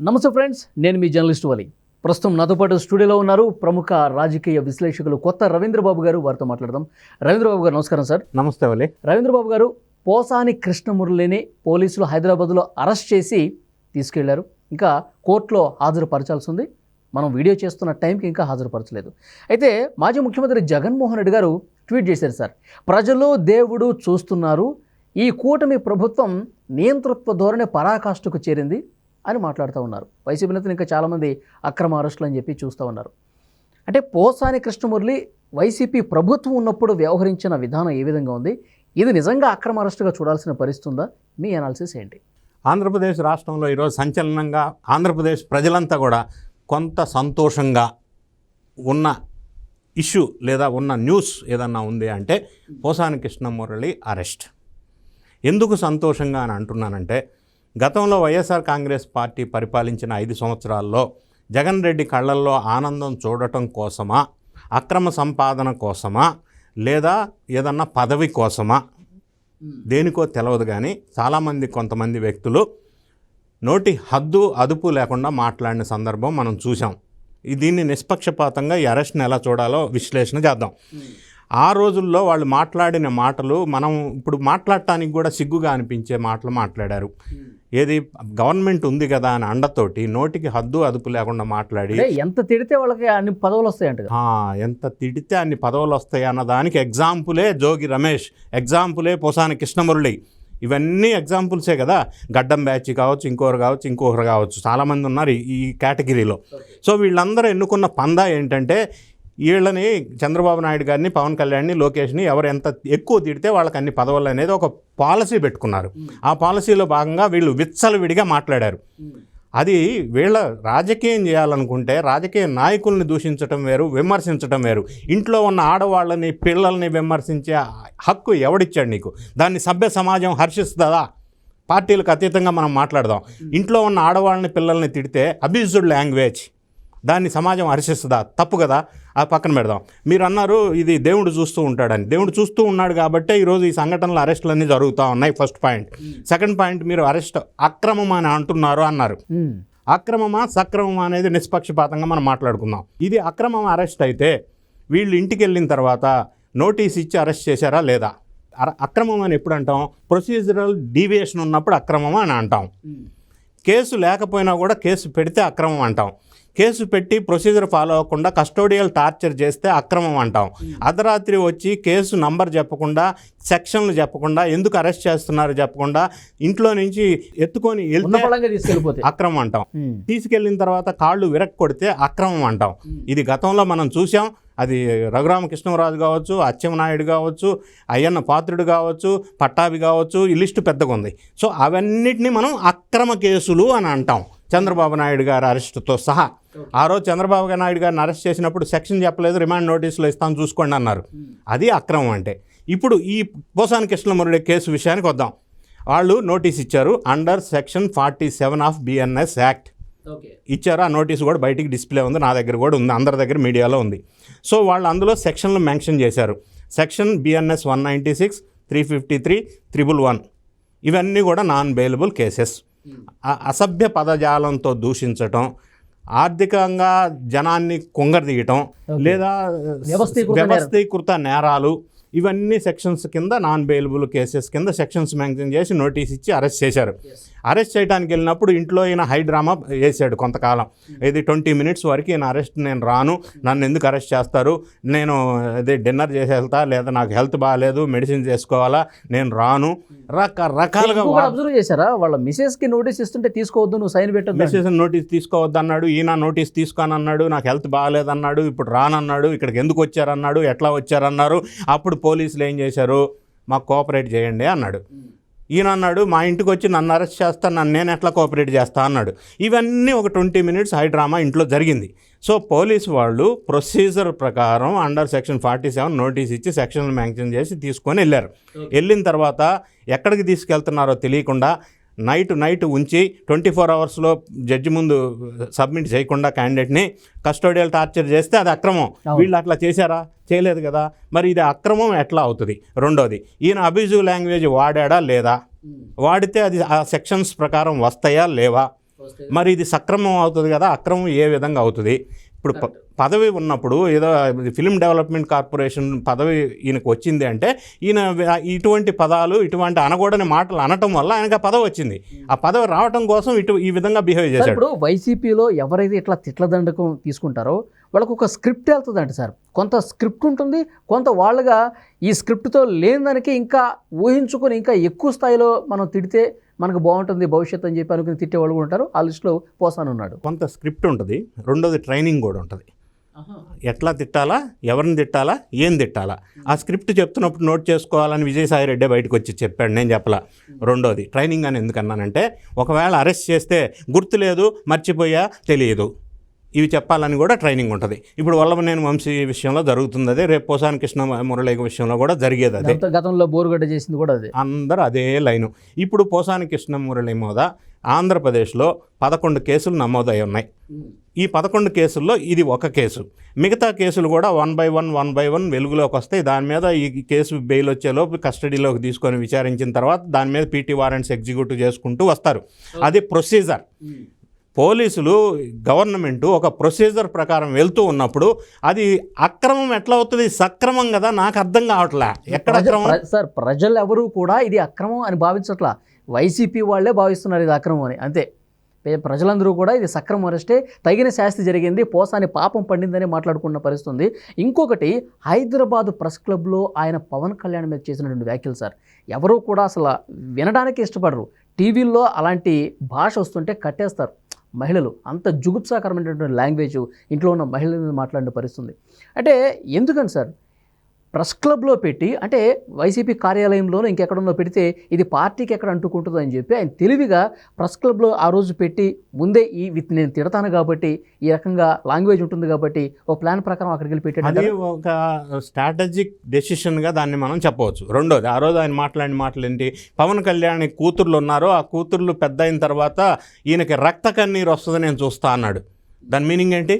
నమస్తే ఫ్రెండ్స్ నేను మీ జర్నలిస్ట్ వలి. ప్రస్తుతం నాతో పాటు స్టూడియోలో ఉన్నారు ప్రముఖ రాజకీయ విశ్లేషకులు కొత్త రవీంద్రబాబు గారు. వారితో మాట్లాడదాం. రవీంద్రబాబు గారు నమస్కారం సార్. నమస్తే వలి. రవీంద్రబాబు గారు పోసాని కృష్ణమురళిని పోలీసులు హైదరాబాద్లో అరెస్ట్ చేసి తీసుకెళ్ళారు. ఇంకా కోర్టులో హాజరుపరచాల్సి ఉంది. మనం వీడియో చేస్తున్న టైంకి ఇంకా హాజరుపరచలేదు. అయితే మాజీ ముఖ్యమంత్రి జగన్మోహన్ రెడ్డి గారు ట్వీట్ చేశారు సార్. ప్రజలు దేవుడు చూస్తున్నారు. ఈ కూటమి ప్రభుత్వం నియంతృత్వ ధోరణి పరాకాష్ఠకు చేరింది. అని మాట్లాడుతూ ఉన్నారు. వైసీపీ నేతలు ఇంకా చాలామంది అక్రమ అరెస్టులు అని చెప్పి చూస్తూ ఉన్నారు. అంటే పోసాని కృష్ణమురళి వైసీపీ ప్రభుత్వం ఉన్నప్పుడు వ్యవహరించిన విధానం ఏ విధంగా ఉంది? ఇది నిజంగా అక్రమ అరెస్టుగా చూడాల్సిన పరిస్థితి ఉందా? మీ అనాలిసిస్ ఏంటి? ఆంధ్రప్రదేశ్ రాష్ట్రంలో ఈరోజు సంచలనంగా ఆంధ్రప్రదేశ్ ప్రజలంతా కూడా కొంత సంతోషంగా ఉన్న ఇష్యూ లేదా ఉన్న న్యూస్ ఏదన్నా ఉంది అంటే పోసాని కృష్ణమురళి అరెస్ట్. ఎందుకు సంతోషంగా అని అంటున్నానంటే గతంలో వైఎస్ఆర్ కాంగ్రెస్ పార్టీ పరిపాలించిన ఐదు సంవత్సరాల్లో జగన్ రెడ్డి కళ్ళల్లో ఆనందం చూడటం కోసమా? అక్రమ సంపాదన కోసమా? లేదా ఏదన్నా పదవి కోసమా? దేనికో తెలియదు కానీ చాలామంది కొంతమంది వ్యక్తులు నోటి హద్దు అదుపు లేకుండా మాట్లాడిన సందర్భం మనం చూసాం దీన్ని నిష్పక్షపాతంగా ఈ అరెస్ట్ని ఎలా చూడాలో విశ్లేషణ చేద్దాం. ఆ రోజుల్లో వాళ్ళు మాట్లాడిన మాటలు మనం ఇప్పుడు మాట్లాడటానికి కూడా సిగ్గుగా అనిపించే మాటలు మాట్లాడారు. ఏది గవర్నమెంట్ ఉంది కదా అని అండతోటి నోటికి హద్దు అదుపు లేకుండా మాట్లాడి ఎంత తిడితే వాళ్ళకి అన్ని పదవులు వస్తాయంట ఎంత తిడితే అన్ని పదవులు వస్తాయి అన్న దానికి ఎగ్జాంపులే జోగి రమేష్ ఎగ్జాంపులే పోసాని కృష్ణమురళి. ఇవన్నీ ఎగ్జాంపుల్సే కదా. గడ్డం బ్యాచ్ కావచ్చు ఇంకొకరు కావచ్చు ఇంకొకరు కావచ్చు. చాలామంది ఉన్నారు ఈ కేటగిరీలో. సో వీళ్ళందరూ ఎన్నుకున్న పందా ఏంటంటే వీళ్ళని చంద్రబాబు నాయుడు గారిని పవన్ కళ్యాణ్ని లోకేష్ని ఎవరు ఎంత ఎక్కువ తిడితే వాళ్ళకి అన్ని పదవులు అనేది ఒక పాలసీ పెట్టుకున్నారు. ఆ పాలసీలో భాగంగా వీళ్ళు విచ్చలవిడిగా మాట్లాడారు. అది వీళ్ళ రాజకీయం చేయాలనుకుంటే రాజకీయ నాయకుల్ని దూషించటం వేరు విమర్శించటం వేరు. ఇంట్లో ఉన్న ఆడవాళ్ళని పిల్లల్ని విమర్శించే హక్కు ఎవడిచ్చాడు నీకు? దాన్ని సభ్య సమాజం హర్షిస్తుందా? పార్టీలకు అతీతంగా మనం మాట్లాడదాం. ఇంట్లో ఉన్న ఆడవాళ్ళని పిల్లల్ని తిడితే అబ్యూజ్డ్ లాంగ్వేజ్. దాన్ని సమాజం హర్షిస్తుందా? తప్పు కదా. ఆ పక్కన పెడదాం. మీరు అన్నారు ఇది దేవుడు చూస్తూ ఉంటాడని. దేవుడు చూస్తూ ఉన్నాడు కాబట్టే ఈరోజు ఈ సంఘటనలు అరెస్టులు అన్నీ జరుగుతూ ఉన్నాయి ఫస్ట్ పాయింట్. సెకండ్ పాయింట్ మీరు అరెస్ట్ అక్రమం అని అంటున్నారు అన్నారు. అక్రమమా సక్రమమా అనేది నిష్పక్షపాతంగా మనం మాట్లాడుకుందాం. ఇది అక్రమం అరెస్ట్ అయితే వీళ్ళు ఇంటికి వెళ్ళిన తర్వాత నోటీస్ ఇచ్చి అరెస్ట్ చేశారా లేదా? అర- అక్రమం అని ఎప్పుడు అంటాం? ప్రొసీజరల్ డీవియేషన్ ఉన్నప్పుడు అక్రమం అని అంటాం. కేసు లేకపోయినా కూడా కేసు పెడితే అక్రమం అంటాం. కేసు పెట్టి ప్రొసీజర్ ఫాలో అవ్వకుండా కస్టోడియల్ టార్చర్ చేస్తే అక్రమం అంటాం. అర్ధరాత్రి వచ్చి కేసు నంబర్ చెప్పకుండా సెక్షన్లు చెప్పకుండా ఎందుకు అరెస్ట్ చేస్తున్నారు చెప్పకుండా ఇంట్లో నుంచి ఎత్తుకొని అక్రమం అంటాం. ఉమ్. తీసుకెళ్ళిన తర్వాత కాళ్ళు విరక్ కొడితే అక్రమం అంటాం. ఇది గతంలో మనం చూసాం అది రఘురామకృష్ణరాజు కావచ్చు అచ్చెన్నాయుడు కావచ్చు అయ్యన్న పాత్రుడు కావచ్చు పట్టాభి కావచ్చు ఈ లిస్టు పెద్దగా ఉంది. సో అవన్నిటిని మనం అక్రమ కేసులు అని అంటాం. చంద్రబాబు నాయుడు గారి అరెస్టుతో సహా. ఆ రోజు చంద్రబాబు నాయుడు గారిని అరెస్ట్ చేసినప్పుడు సెక్షన్ చెప్పలేదు రిమాండ్ నోటీసులు ఇస్తాను చూసుకోండి అన్నారు. అది అక్రమం అంటే. ఇప్పుడు ఈ పోసాని కృష్ణమురళి కేసు విషయానికి వద్దాం. వాళ్ళు నోటీస్ ఇచ్చారు under section forty seven of BNS act ఇచ్చారు ఆ నోటీస్ కూడా బయటికి డిస్ప్లే ఉంది నా దగ్గర కూడా ఉంది అందరి దగ్గర మీడియాలో ఉంది. సో వాళ్ళు అందులో సెక్షన్లు మెన్షన్ చేశారు. Section BNS one ninety six three fifty three triple one ఇవన్నీ కూడా నాన్ బెయిలబుల్ కేసెస్ అసభ్య పదజాలంతో దూషించటం ఆర్థికంగా జనాన్ని కుంగరదీయటం లేదా వ్యవస్థీకృత నేరం. వ్యవస్థీకృత నేరాలు ఇవన్నీ సెక్షన్స్ కింద నాన్ బెయిలబుల్ కేసెస్ కింద సెక్షన్స్ మెన్షన్ చేసి నోటీస్ ఇచ్చి అరెస్ట్ చేశారు. అరెస్ట్ చేయడానికి వెళ్ళినప్పుడు ఇంట్లో ఈయన హై డ్రామా వేసాడు కొంతకాలం. ఇది ట్వంటీ మినిట్స్ వరకు ఈయన అరెస్ట్ నేను రాను. నన్ను ఎందుకు అరెస్ట్ చేస్తారు? నేను ఇది డిన్నర్ చేసి వెళ్తా లేదా నాకు హెల్త్ బాగాలేదు మెడిసిన్ చేసుకోవాలా? నేను రాను. రకరకాలుగా ఇంకొకటి అబ్జర్వ్ చేశారా? వాళ్ళ మిసెస్కి నోటీస్ ఇస్తుంటే తీసుకోవద్దు నువ్వు సైన్ పెట్టద్దు మెసేజ్ నోటీస్ తీసుకోవద్దన్నాడు. ఈయన నోటీస్ తీసుకోనన్నాడు. నాకు హెల్త్ బాగాలేదన్నాడు ఇప్పుడు రానన్నాడు. ఇక్కడికి ఎందుకు వచ్చారన్నాడు? ఎట్లా వచ్చారన్నారు? అప్పుడు పోలీసులు ఏం చేశారు? మాకు కోఆపరేట్ చేయండి అన్నాడు. ఈయన అన్నాడు మా ఇంటికి వచ్చి నన్ను అరెస్ట్ చేస్తాను నన్ను నేను ఎట్లా కోఆపరేట్ చేస్తా? అన్నాడు. ఇవన్నీ ఒక ట్వంటీ మినిట్స్ హై డ్రామా ఇంట్లో జరిగింది. సో పోలీసు వాళ్ళు ప్రొసీజర్ ప్రకారం under section forty seven notice ఇచ్చి సెక్షన్ మెన్షన్ చేసి తీసుకొని వెళ్ళారు. వెళ్ళిన తర్వాత ఎక్కడికి తీసుకెళ్తున్నారో తెలియకుండా నైట్ నైట్ ఉంచి ట్వంటీ ఫోర్ అవర్స్లో జడ్జి ముందు సబ్మిట్ చేయకుండా క్యాండిడేట్ని కస్టోడియల్ టార్చర్ చేస్తే అది అక్రమం. వీళ్ళు అట్లా చేశారా? చేయలేదు కదా. మరి ఇది అక్రమం ఎట్లా అవుతుంది? రెండోది ఈయన అబ్యూజివ్ లాంగ్వేజ్ వాడాడా లేదా? వాడితే అది ఆ సెక్షన్స్ ప్రకారం వస్తాయా లేవా? మరి ఇది సక్రమం అవుతుంది కదా అక్రమం ఏ విధంగా అవుతుంది? ఇప్పుడు ప- పదవి ఉన్నప్పుడు ఏదో ఫిల్మ్ డెవలప్మెంట్ కార్పొరేషన్ పదవి ఈయనకు వచ్చింది అంటే ఈయన ఇటువంటి పదాలు ఇటువంటి అనకూడని మాటలు అనటం వల్ల ఆయనకు ఆ పదవి వచ్చింది. ఆ పదవి రావటం కోసం ఇటు ఈ విధంగా బిహేవ్ చేశాడు. ఇప్పుడు వైసీపీలో ఎవరైతే ఇట్లా తిట్ల దండకం తీసుకుంటారో వాళ్ళకు ఒక స్క్రిప్ట్ వెళ్తుందంట సార్. కొంత స్క్రిప్ట్ ఉంటుంది కొంత వాళ్ళుగా ఈ స్క్రిప్ట్తో లేని దానికి ఇంకా ఊహించుకొని ఇంకా ఎక్కువ స్థాయిలో మనం తిడితే మనకు బాగుంటుంది భవిష్యత్తు అని చెప్పి అనుకుని తిట్టే వాళ్ళు కూడా ఉంటారు. ఆ లిస్టులో పోసాను ఉన్నాడు కొంత స్క్రిప్ట్ ఉంటుంది. రెండోది ట్రైనింగ్ కూడా ఉంటుంది. ఎట్లా తిట్టాలా ఎవరిని తిట్టాలా ఏం తిట్టాలా? ఆ స్క్రిప్ట్ చెప్తున్నప్పుడు నోట్ చేసుకోవాలని విజయసాయి రెడ్డి బయటకు వచ్చి చెప్పాడు. నేను చెప్పలా. రెండోది ట్రైనింగ్ అని ఎందుకన్నానంటే ఒకవేళ అరెస్ట్ చేస్తే గుర్తులేదు మర్చిపోయా తెలియదు. ఇవి చెప్పాలని కూడా ట్రైనింగ్ ఉంటుంది. ఇప్పుడు వల్లభనేని వంశీ విషయంలో జరుగుతుంది అదే రేపు పోసాని కృష్ణ మురళి విషయంలో కూడా జరిగేది అదే. గత- గతంలో బోరుగడ్డ చేసింది కూడా అదే. అందరూ అదే లైను. ఇప్పుడు పోసాని కృష్ణ మురళి మీద ఆంధ్రప్రదేశ్లో పదకొండు కేసులు నమోదై ఉన్నాయి. ఈ పదకొండు కేసుల్లో ఇది ఒక కేసు. మిగతా కేసులు కూడా one by one one by one వెలుగులోకి వస్తాయి. దాని మీద ఈ కేసు బెయిల్ వచ్చేలోపు కస్టడీలోకి తీసుకొని విచారించిన తర్వాత దాని మీద పీటీ వారెంట్స్ ఎగ్జిక్యూటివ్ చేసుకుంటూ వస్తారు. అది ప్రొసీజర్. పోలీసులు గవర్నమెంట్ ఒక ప్రొసీజర్ ప్రకారం వెళ్తూ ఉన్నప్పుడు అది అక్రమం ఎట్లా అవుతుంది? సక్రమం కదా? నాకు అర్థం కావట్లే. ఎక్కడ అక్రమం? సార్ ప్రజలు ఎవరు కూడా ఇది అక్రమం అని భావించట్లా. వైసీపీ వాళ్ళే భావిస్తున్నారు ఇది అక్రమం అని. అంతే. ప్రజలందరూ కూడా ఇది సక్రమం అరెస్టే. తగిన శాస్తి జరిగింది. పోసాని పాపం పండిందని మాట్లాడుకున్న పరిస్థితి ఉంది ఇంకొకటి హైదరాబాద్ ప్రెస్ క్లబ్లో ఆయన పవన్ కళ్యాణ్ మీద చేసినటువంటి వ్యాఖ్యలు సార్. ఎవరూ కూడా అసలు వినడానికి ఇష్టపడరు. టీవీల్లో అలాంటి భాష వస్తుంటే కట్టేస్తారు. మహిళలు అంత జుగుప్సాకరమైనటువంటి లాంగ్వేజ్ ఇంట్లో ఉన్న మహిళల మీద మాట్లాడిన పరిస్థితుంది. అంటే ఎందుకని సార్ ప్రెస్ క్లబ్లో పెట్టి అంటే వైసీపీ కార్యాలయంలోనూ ఇంకెక్కడన్నా పెడితే ఇది పార్టీకి ఎక్కడ అంటుకుంటుందో అని చెప్పి ఆయన తెలివిగా ప్రెస్ క్లబ్లో ఆ రోజు పెట్టి ముందే ఈ విత్ నేను తిడతాను కాబట్టి ఈ రకంగా లాంగ్వేజ్ ఉంటుంది కాబట్టి ఒక ప్లాన్ ప్రకారం అక్కడికి వెళ్ళి అది ఒక స్ట్రాటజిక్ డెసిషన్గా దాన్ని మనం చెప్పవచ్చు. రెండోది ఆ రోజు ఆయన మాట్లాడిన మాటలు ఏంటి పవన్ కళ్యాణ్ కూతుర్లు ఉన్నారు. ఆ కూతుర్లు పెద్ద అయిన తర్వాత ఈయనకి రక్త కన్నీరు వస్తుంది నేను చూస్తా అన్నాడు. దాని మీనింగ్ ఏంటి?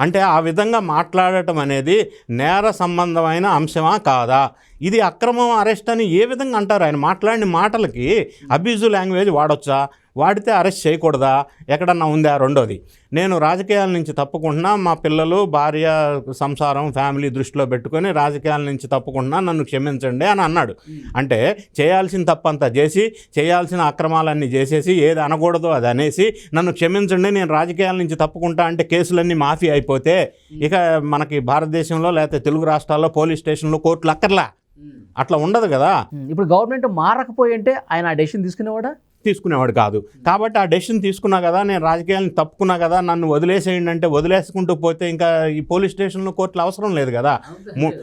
అంటే ఆ విధంగా మాట్లాడటం అనేది నేర సంబంధమైన అంశమా కాదా? ఇది అక్రమం అరెస్ట్ అని ఏ విధంగా అంటారు? ఆయన మాట్లాడిన మాటలకి అబ్యూజివ్ లాంగ్వేజ్ వాడొచ్చా? వాడితే అరెస్ట్ చేయకూడదా? ఎక్కడన్నా ఉందా? రెండోది నేను రాజకీయాల నుంచి తప్పుకుంటున్నా మా పిల్లలు భార్య సంసారం ఫ్యామిలీ దృష్టిలో పెట్టుకొని రాజకీయాల నుంచి తప్పుకుంటున్నా నన్ను క్షమించండి అని అన్నాడు. అంటే చేయాల్సిన తప్పంతా చేసి చేయాల్సిన అక్రమాలన్నీ చేసేసి ఏది అనకూడదో అది అనేసి నన్ను క్షమించండి నేను రాజకీయాల నుంచి తప్పుకుంటా అంటే కేసులన్నీ మాఫీ అయిపోతే ఇక మనకి భారతదేశంలో లేకపోతే తెలుగు రాష్ట్రాల్లో పోలీస్ స్టేషన్లో కోర్టులు అక్కర్లా. అట్లా ఉండదు కదా. ఇప్పుడు గవర్నమెంట్ మారకపోయి అంటే ఆయన ఆ డెసిషన్ తీసుకునేవాడా? తీసుకునేవాడు కాదు. కాబట్టి ఆ డెసిషన్ తీసుకున్నా కదా నేను రాజకీయాలను తప్పుకున్నా కదా నన్ను వదిలేసేయండి అంటే వదిలేసుకుంటూ పోతే ఇంకా ఈ పోలీస్ స్టేషన్లో కోర్టులు అవసరం లేదు కదా.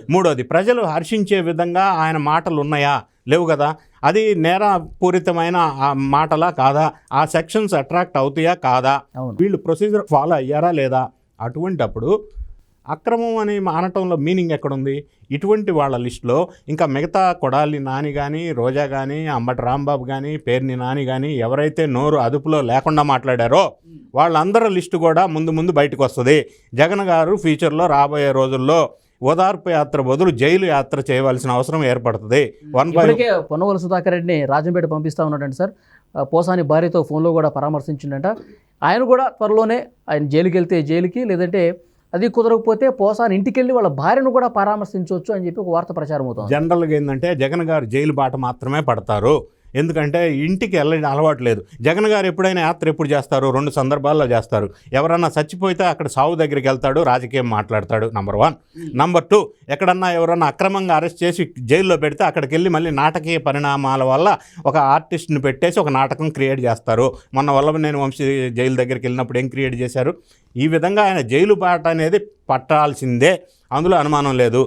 మూడోది ప్రజలు హర్షించే విధంగా ఆయన మాటలు ఉన్నాయా? లేవు కదా. అది నేరపూరితమైన ఆ మాటలా కాదా? ఆ సెక్షన్స్ అట్రాక్ట్ అవుతాయా కాదా? వీళ్ళు ప్రొసీజర్ ఫాలో అయ్యారా లేదా? అటువంటప్పుడు అక్రమం అని అనటంలో మీనింగ్ ఎక్కడుంది? ఇటువంటి వాళ్ళ లిస్టులో ఇంకా మిగతా కొడాలి నాని కానీ రోజా కానీ అంబటి రాంబాబు కానీ పేర్ని నాని కానీ ఎవరైతే నోరు అదుపులో లేకుండా మాట్లాడారో వాళ్ళందరి లిస్టు కూడా ముందు ముందు బయటకు వస్తుంది జగన్ గారు ఫ్యూచర్లో రాబోయే రోజుల్లో ఓదార్పు యాత్ర బదులు జైలు యాత్ర చేయవలసిన అవసరం ఏర్పడుతుంది. వన్ బై పొన్నవల సుధాకర్ రెడ్డిని రాజంపేట పంపిస్తా ఉన్నాడండి సార్. పోసాని భార్యతో ఫోన్లో కూడా పరామర్శించిండట. ఆయన కూడా త్వరలోనే ఆయన జైలుకి వెళ్తే జైలుకి లేదంటే అది కుదరకపోతే పోసాని ఇంటికి వెళ్ళి వాళ్ళ భార్యను కూడా పరామర్శించవచ్చు అని చెప్పి ఒక వార్త ప్రచారం అవుతుంది. జనరల్గా ఏంటంటే జగన్ గారు జైలు బాట మాత్రమే పడతారు. ఎందుకంటే ఇంటికి వెళ్ళని అలవాటు లేదు. జగన్ గారు ఎప్పుడైనా యాత్ర ఎప్పుడు చేస్తారు? రెండు సందర్భాల్లో చేస్తారు. ఎవరన్నా చచ్చిపోతే అక్కడ సావు దగ్గరికి వెళ్తాడు రాజకీయం మాట్లాడతాడు నంబర్ వన్ నంబర్ టూ ఎక్కడన్నా ఎవరన్నా అక్రమంగా అరెస్ట్ చేసి జైల్లో పెడితే అక్కడికి వెళ్ళి మళ్ళీ నాటకీయ పరిణామాల వల్ల ఒక ఆర్టిస్ట్ని పెట్టేసి ఒక నాటకం క్రియేట్ చేస్తారు. మొన్న వల్ల నేను వంశీ జైలు దగ్గరికి వెళ్ళినప్పుడు ఏం క్రియేట్ చేశారు? ఈ విధంగా ఆయన జైలు బాట అనేది పట్టాల్సిందే. అందులో అనుమానం లేదు.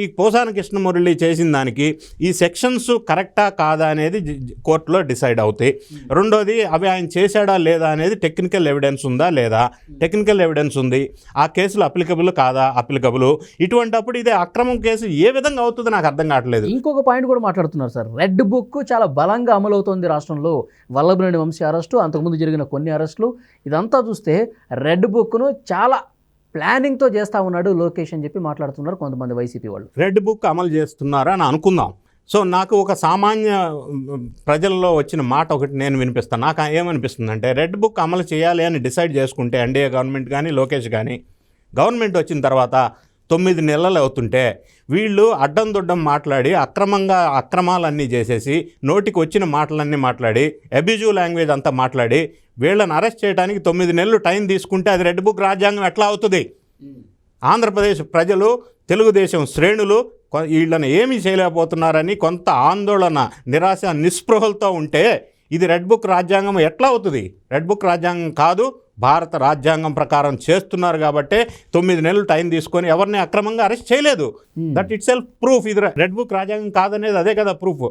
ఈ పోసాన కృష్ణమురళి చేసిన దానికి ఈ సెక్షన్స్ కరెక్టా కాదా అనేది కోర్టులో డిసైడ్ అవుతాయి. రెండోది అవి ఆయన చేశాడా లేదా అనేది టెక్నికల్ ఎవిడెన్స్ ఉందా లేదా? టెక్నికల్ ఎవిడెన్స్ ఉంది. ఆ కేసులు అప్లికబుల్ కాదా? అప్లికబుల్. ఇటువంటప్పుడు ఇది అక్రమం కేసు ఏ విధంగా అవుతుందో నాకు అర్థం కావట్లేదు. ఇంకొక పాయింట్ కూడా మాట్లాడుతున్నారు సార్. రెడ్ బుక్ చాలా బలంగా అమలవుతోంది రాష్ట్రంలో. వల్లభనేని వంశీ అరెస్టు అంతకుముందు జరిగిన కొన్ని అరెస్టులు. ఇదంతా చూస్తే రెడ్ బుక్ను చాలా ప్లానింగ్తో చేస్తూ ఉన్నాడు లోకేష్ అని చెప్పి మాట్లాడుతున్నారు కొంతమంది వైసీపీ వాళ్ళు. రెడ్ బుక్ అమలు చేస్తున్నారా అని అనుకుందాం. సో నాకు ఒక సామాన్య ప్రజల్లో వచ్చిన మాట ఒకటి నేను వినిపిస్తాను. నాకు ఏమనిపిస్తుంది అంటే రెడ్ బుక్ అమలు చేయాలి అని డిసైడ్ చేసుకుంటే ఎన్డీఏ గవర్నమెంట్ కానీ లోకేష్ కానీ గవర్నమెంట్ వచ్చిన తర్వాత తొమ్మిది నెలలు అవుతుంటే వీళ్ళు అడ్డం దొడ్డం మాట్లాడి అక్రమంగా అక్రమాలన్నీ చేసేసి నోటికి వచ్చిన మాటలన్నీ మాట్లాడి అబ్యూజివ్ లాంగ్వేజ్ అంతా మాట్లాడి వీళ్ళని అరెస్ట్ చేయడానికి తొమ్మిది నెలలు టైం తీసుకుంటే అది రెడ్ బుక్ రాజ్యాంగం ఎట్లా అవుతుంది? ఆంధ్రప్రదేశ్ ప్రజలు తెలుగుదేశం శ్రేణులు వీళ్ళని ఏమీ చేయలేకపోతున్నారని కొంత ఆందోళన నిరాశ నిస్పృహలతో ఉంటే ఇది రెడ్ బుక్ రాజ్యాంగం ఎట్లా అవుతుంది? రెడ్ బుక్ రాజ్యాంగం కాదు భారత రాజ్యాంగం ప్రకారం చేస్తున్నారు కాబట్టే తొమ్మిది నెలలు టైం తీసుకొని ఎవరిని అక్రమంగా అరెస్ట్ చేయలేదు. దట్ ఇట్ సెల్ఫ్ ప్రూఫ్ ఇది రెడ్ బుక్ రాజ్యాంగం కాదనేది అదే కదా ప్రూఫ్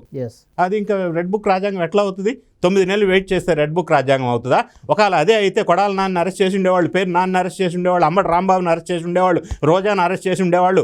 అది ఇంకా రెడ్ బుక్ రాజ్యాంగం ఎట్లా అవుతుంది? తొమ్మిది నెలలు వెయిట్ చేస్తే రెడ్ బుక్ రాజ్యాంగం అవుతుందా? ఒకవేళ అదే అయితే కొడాల నాన్న అరెస్ట్ చేసి ఉండేవాళ్ళు పేరు నాన్న అరెస్ట్ చేసి ఉండేవాళ్ళు అమ్మటి రాంబాబుని అరెస్ట్ చేసి ఉండేవాళ్ళు రోజాను అరెస్ట్ చేసి ఉండేవాళ్ళు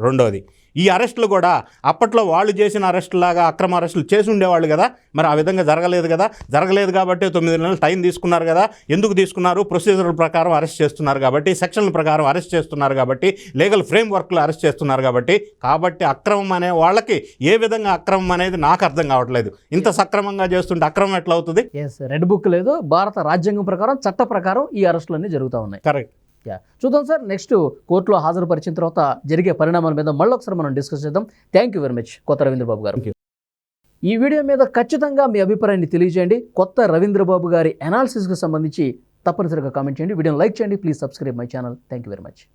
రెండోది. ఈ అరెస్టులు కూడా అప్పట్లో వాళ్ళు చేసిన అరెస్టులాగా అక్రమ అరెస్టులు చేసి ఉండేవాళ్ళు కదా. మరి ఆ విధంగా జరగలేదు కదా. జరగలేదు కాబట్టి తొమ్మిది నెలలు టైం తీసుకున్నారు కదా. ఎందుకు తీసుకున్నారు? ప్రొసీజర్ ప్రకారం అరెస్ట్ చేస్తున్నారు కాబట్టి సెక్షన్ల ప్రకారం అరెస్ట్ చేస్తున్నారు కాబట్టి లీగల్ ఫ్రేమ్ వర్క్లో అరెస్ట్ చేస్తున్నారు కాబట్టి కాబట్టి అక్రమం అనే వాళ్ళకి ఏ విధంగా అక్రమం అనేది నాకు అర్థం కావట్లేదు. ఇంత సక్రమంగా చేస్తుంటే అక్రమం ఎట్లా అవుతుంది? రెడ్ బుక్ లేదు. భారత రాజ్యాంగం ప్రకారం చట్ట ప్రకారం ఈ అరెస్టులన్నీ జరుగుతూ ఉన్నాయి. Correct ya. చూద్దాం సార్. నెక్స్ట్ కోర్టులో హాజరుపరిచిన తర్వాత జరిగే పరిణామాల మీద మళ్ళీ ఒకసారి మనం డిస్కస్ చేద్దాం. థ్యాంక్ యూ వెరీ మచ్ కొత్త రవీంద్రబాబు గారు. ఈ వీడియో మీద ఖచ్చితంగా మీ అభిప్రాయాన్ని తెలియజేయండి. కొత్త రవీంద్రబాబు గారి అనాలిసిస్కి సంబంధించి తప్పనిసరిగా కామెంట్ చేయండి. వీడియోని లైక్ చేయండి. Please subscribe my channel thank you very much